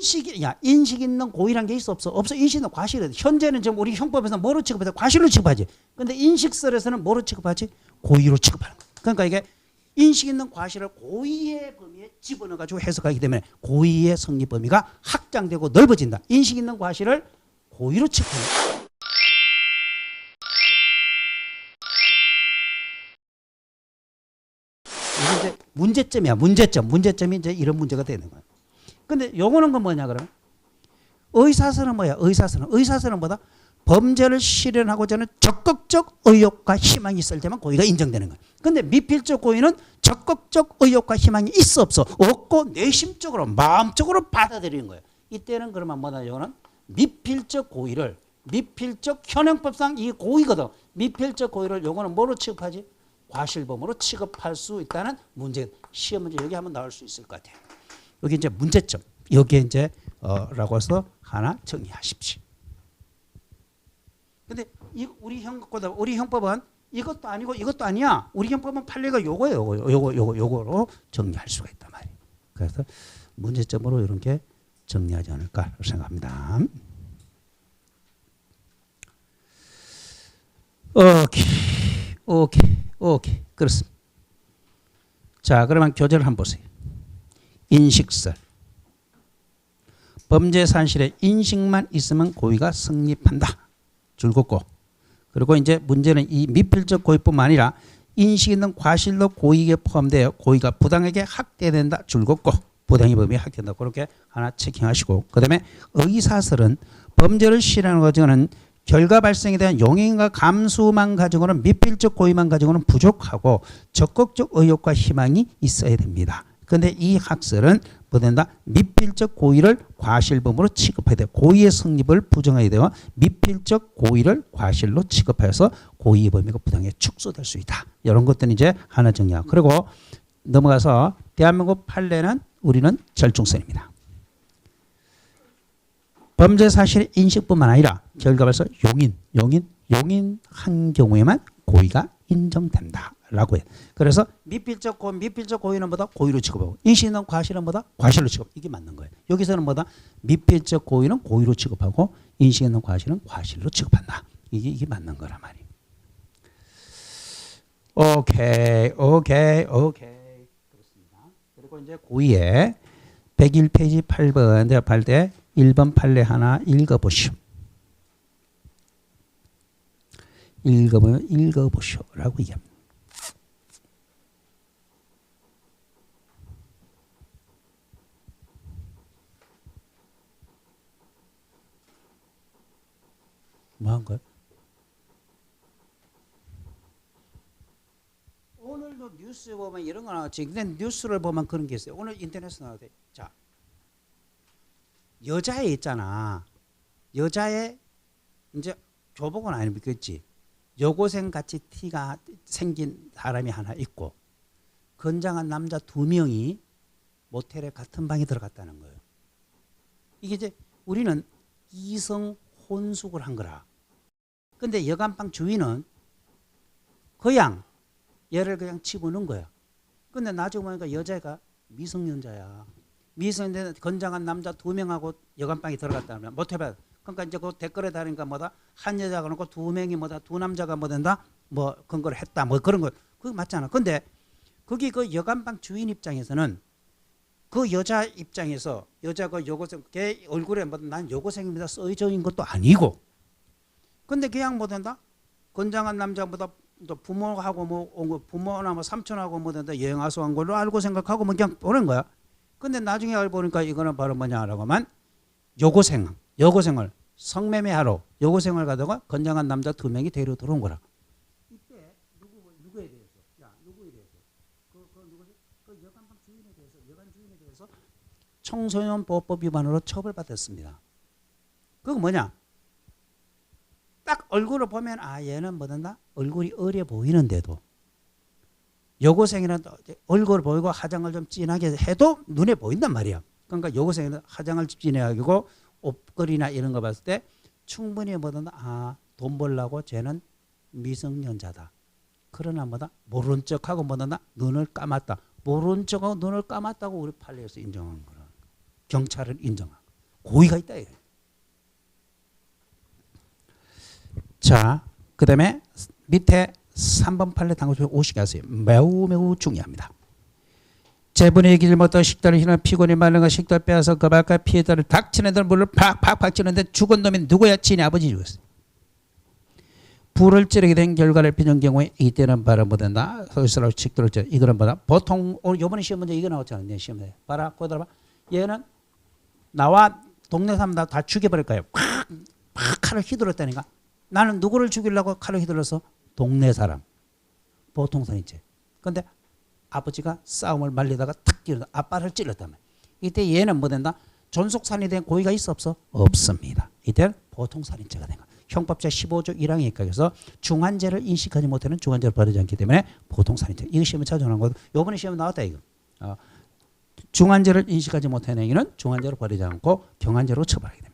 인식이 야 인식 있는 고의란 게 있어 없어? 없어. 인식 있는 과실은 현재는 지금 우리 형법에서 뭐로 취급해서 과실로 취급하지? 근데 인식설에서는 뭐로 취급하지? 고의로 취급하는 거야. 그러니까 이게 인식 있는 과실을 고의의 범위에 집어넣어 가지고 해석하기 때문에 고의의 성립 범위가 확장되고 넓어진다. 인식 있는 과실을 고의로 취급하는 거야. 문제점이야. 문제점. 문제점이 이제 이런 문제가 되는 거야 근데 요거는 건 뭐냐 그러면? 의사서는 뭐야? 의사서는 의사서는 뭐다? 범죄를 실현하고자 하는 적극적 의욕과 희망이 있을 때만 고의가 인정되는 거야. 근데 미필적 고의는 적극적 의욕과 희망이 있어 없어? 없고 내심적으로 마음적으로 받아들이는 거예요 이때는 그러면 뭐다 요거는? 미필적 고의를 미필적 현행법상 이 고의거든. 미필적 고의를 요거는 뭐로 취급하지? 과실범으로 취급할 수 있다는 문제. 시험 문제 여기 한번 나올 수 있을 것 같아요 여기 이제 문제점 여기에 이제 어 라고 해서 하나 정리하십시오. 근데 이 우리 형법보다 우리 형법은 이것도 아니고 이것도 아니야. 우리 형법은 판례가 요거예요. 요거 요거 요거 요거로 정리할 수가 있단 말이에요. 그래서 문제점으로 이렇게 정리하지 않을까 생각합니다. 오케이 오케이 오케이 그렇습니다. 자 그러면 교재를 한번 보세요. 인식설. 범죄 산실에 인식만 있으면 고의가 성립한다. 줄긋고. 그리고 이제 문제는 이 미필적 고의뿐만 아니라 인식 있는 과실도 고의에 포함되어 고의가 부당하게 확대된다. 줄긋고. 부당의 범위에 확대된다. 그렇게 하나 체킹하시고. 그 다음에 의사설은 범죄를 실현하는 과정은 결과 발생에 대한 용인과 감수만 가지고는 미필적 고의만 가지고는 부족하고 적극적 의욕과 희망이 있어야 됩니다. 근데 이 학설은 뭐 된다? 미필적 고의를 과실범으로 취급해야 돼. 고의의 성립을 부정해야 되고 미필적 고의를 과실로 취급해서 고의의 범위가 부당하게 축소될 수 있다. 이런 것들은 이제 하나 정리하고 그리고 넘어가서 대한민국 판례는 우리는 절충선입니다. 범죄 사실 인식뿐만 아니라 결과발서 용인, 용인, 용인 한 경우에만 고의가 인정된다 라고 해. 그래서 미필적 고 미필적 고의는 뭐다 고의로 취급하고 인식은 과실은 뭐다 과실로 취급. 이게 맞는 거예요. 여기서는 뭐다 미필적 고의는 고의로 취급하고 있는 과실은 과실로 취급한다. 이게 이게 맞는 거란 말이에요. 오케이, 오케이, 오케이. 그렇습니다. 그리고 이제 고의에 101페이지 8번 내가 팔때 1번 판례 하나 읽어보시오. 읽어보면 읽어보시오라고 얘기합니다. 뭐 한 거야? 오늘도 뉴스 보면 이런 거 나왔지. 근데 뉴스를 보면 그런 게 있어요. 오늘 인터넷에 나오대. 자, 여자애 있잖아. 여자애 이제 교복은 안 입겠지. 여고생 같이 티가 생긴 사람이 하나 있고 건장한 남자 두 명이 모텔에 같은 방에 들어갔다는 거예요. 이게 이제 우리는 이성 혼숙을 한 거라. 근데 여간방 주인은 그냥 얘를 그냥 집어넣은 거야. 근데 나중에 보니까 여자가 미성년자야. 미성년자 건장한 남자 두 명하고 여간방에 들어갔다면 모텔에 그러니까 이제 그 댓글에 다니까 뭐다? 한 여자가 놓고 두 명이 뭐다? 두 남자가 뭐 된다? 뭐 근거를 했다. 뭐 그런 거. 그거 맞잖아. 근데 거기 그 여간방 주인 입장에서는 그 여자 입장에서 여자가 여고생 걔 얼굴에 뭐난 여고생입니다. 써져인 것도 아니고 근데 그냥 뭐 된다 건장한 남자보다 또 부모하고 뭐 부모나 뭐 삼촌하고 뭐 된다 여행 와서 한 걸로 알고 생각하고 뭐 그냥 보낸 거야. 근데 나중에 알고 보니까 이거는 바로 뭐냐라고만 여고생 여고생을 성매매하러 여고생을 가다가 건장한 남자 두 명이 데리러 들어온 거라. 이때 누구 누구에 대해서 야 누구에 대해서 그 그 누구지 그 여관방 주인에 대해서 여관 주인에 대해서 청소년 보호법 위반으로 처벌받았습니다. 그거 뭐냐? 딱 얼굴을 보면 아 얘는 뭐든다 얼굴이 어려 보이는데도 여고생이는 얼굴 보이고 화장을 좀 진하게 해도 눈에 보인단 말이야. 그러니까 여고생은 화장을 진하게 하고 옷걸이나 이런 거 봤을 때 충분히 뭐든 아돈 벌라고 쟤는 미성년자다. 그러나 뭐다 모른 척하고 뭐다 눈을 감았다. 모른 척하고 눈을 감았다고 우리 판례에서 인정한 거라. 경찰은 인정하고. 고의가 있다. 이거예요. 자, 그 다음에 밑에 3번 판례 당구에 오시게 하세요. 매우 매우 중요합니다. 제분의 길 못하고 식단을 희는 피곤이 말른 거 식단 빼앗아 거발까 피해자를 닥치는 들 물을 팍팍팍 치는데 죽은 놈이 누구야? 지네 아버지 죽었어. 불을 찌르게 된 결과를 빚은 경우에 이때는 바라 못한다. 서울스라고 식도를 찌 이거는 뭐다? 보통 오늘 요번에 시험 문제 이거 나왔잖아요. 내 시험에. 봐라, 꼬들어봐. 얘는 나와 동네 사람 다, 다 죽여버릴 거예요. 팍, 팍 칼을 휘둘렀다니까. 나는 누구를 죽이려고 칼을 휘둘러서 동네 사람. 보통 사람이지. 근데 아버지가 싸움을 말리다가 탁 찌르다 아빠를 찔렀다며. 이때 얘는 뭐 된다? 존속살인에 대한 고의가 있어 없어? 없습니다. 이때는 보통 살인죄가 된 거. 형법제 15조 1항에 있어서 중한죄를 인식하지 못하는 중한죄를 벌이지 않기 때문에 보통 살인죄. 이거 시험에 찾아오는 거고 요번에 시험에 나왔다 이거. 어, 중한죄를 인식하지 못하는 행위는 중한죄로 벌이지 않고 경한죄로 처벌하게 됩니다.